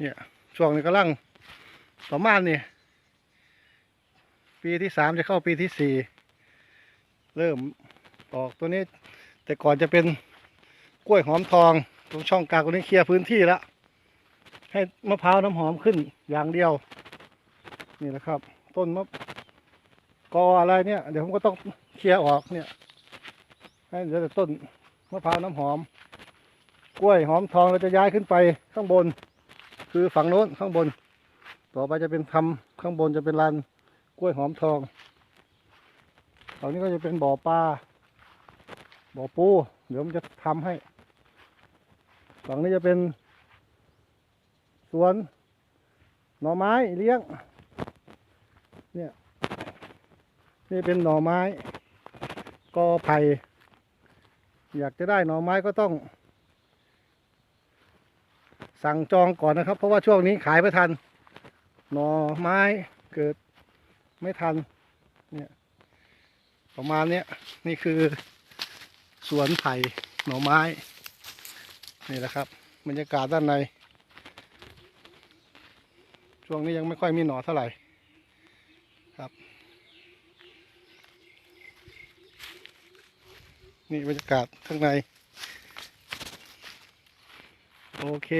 เนี่ยช่วงนี้กำลังประมาณนี่ปีที่สามจะเข้าปีที่สี่เริ่มออกตัวนี้ แต่ก่อนจะเป็นกล้วยหอมทองตรงช่องกลางตรงนี้เคลียร์พื้นที่แล้วให้มะพร้าวน้ำหอมขึ้นอย่างเดียว นี่แหละครับ ต้นมะกออะไรเนี่ย เดี๋ยวผมก็ต้องเคลียร์ออกเนี่ยให้เหลือแต่ต้นมะพร้าวน้ำหอม กล้วยหอมทองเราจะย้ายขึ้นไปข้างบน คือฝั่งโน้นข้างบน ต่อไปจะเป็นทำข้างบนจะเป็นลานกล้วยหอมทองฝั่งนี้ก็จะเป็นบ่อปลาบ่อปูเดี๋ยวผมจะทำให้ ฝั่งนี้จะเป็น สวน หน่อไม้เลี้ยง เนี่ย นี่เป็นหน่อไม้กอไผ่อยากจะได้หน่อไม้ก็ต้อง สั่งจองก่อนนะครับ เพราะว่าช่วงนี้ขายไม่ทัน หน่อไม้เกิดไม่ทัน เนี่ย ประมาณเนี้ยนี่คือ สวนไผ่หน่อไม้ นี่แหละครับบรรยากาศด้านใน ช่วงนี้ยังไม่ค่อยมีหน่อเท่าไหร่ครับ นี่บรรยากาศข้างใน โอเค